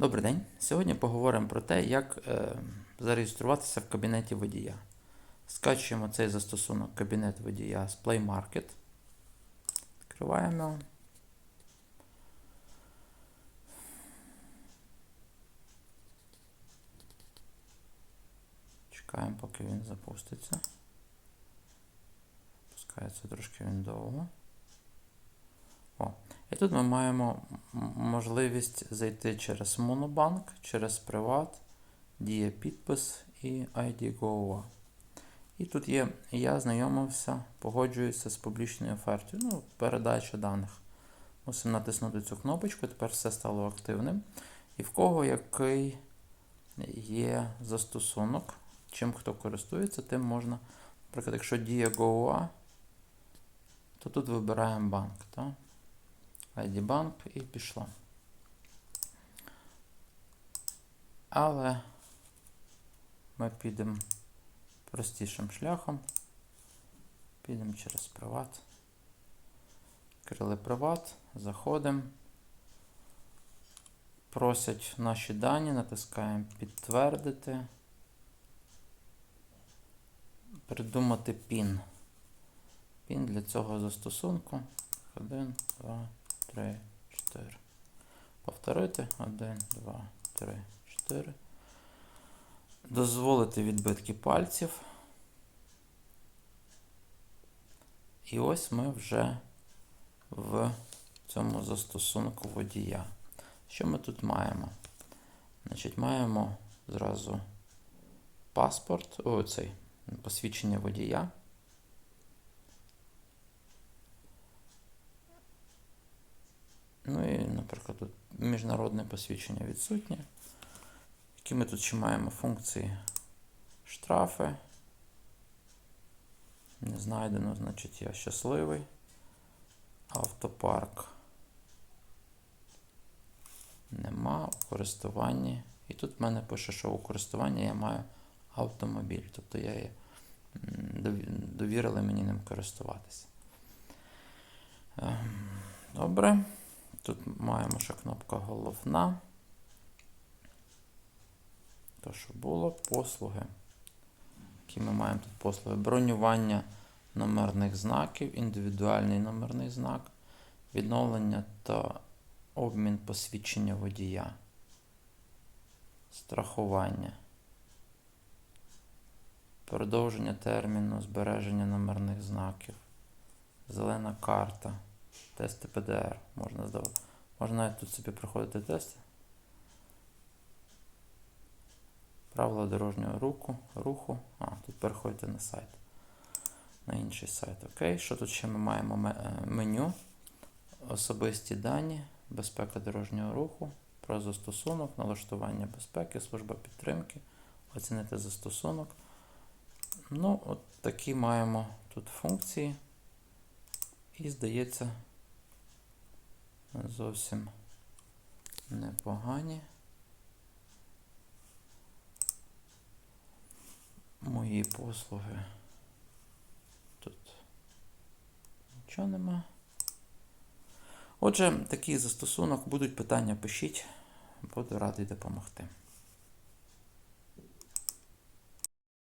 Добрий день. Сьогодні поговоримо про те, як е, зареєструватися в кабінеті водія. Скачуємо цей застосунок кабінет водія з Play Market. Відкриваємо. Чекаємо, поки він запуститься. Пускається трошки він довго. О, і тут ми маємо можливість зайти через Monobank, через Приват, Дія підпис і ID GoA. І тут є я знайомився, погоджуюся з публічною офертою. Ну, передача даних. Мусимо натиснути цю кнопочку, тепер все стало активним. І в кого який є застосунок, чим хто користується, тим можна. Наприклад, якщо діє GoA, то тут вибираємо банк. Так? ID банк і пішло. Але ми підемо простішим шляхом. Підемо через приват. Відкрили приват, заходимо. Просять наші дані, натискаємо підтвердити. Придумати пін. Пін для цього застосунку. 1, 2, 3, 4. Повторити. 1, 2, 3, 4. Дозволити відбитки пальців. І ось ми вже в цьому застосунку водія. Що ми тут маємо? Значить, маємо зразу паспорт, о, цей, посвідчення водія. Ну і, наприклад, тут міжнародне посвідчення відсутнє. Які ми тут ще маємо функції штрафи. Не знайдено, значить я щасливий. Автопарк. Нема у користуванні. І тут в мене пише, що у користуванні я маю автомобіль. Тобто я є, довірили мені ним користуватися. Ем, Добре. Тут маємо ще кнопка головна. То, що було, послуги. Які ми маємо тут послуги? Бронювання номерних знаків, індивідуальний номерний знак, відновлення та обмін посвідчення водія, страхування, продовження терміну збереження номерних знаків, зелена карта, тести ПДР можна здавати. Можна навіть тут собі проходити тести. Правила дорожнього руху, руху. А, тут переходите на сайт. На інший сайт. Окей. Що тут ще ми маємо е, меню? Особисті дані, безпека дорожнього руху, про застосунок, налаштування безпеки, служба підтримки, оцінити застосунок. Ну, от такі маємо тут функції. І здається, зовсім непогані. Мої послуги. Тут нічого нема. Отже, такий застосунок. Будуть питання, пишіть. Буду радий допомогти.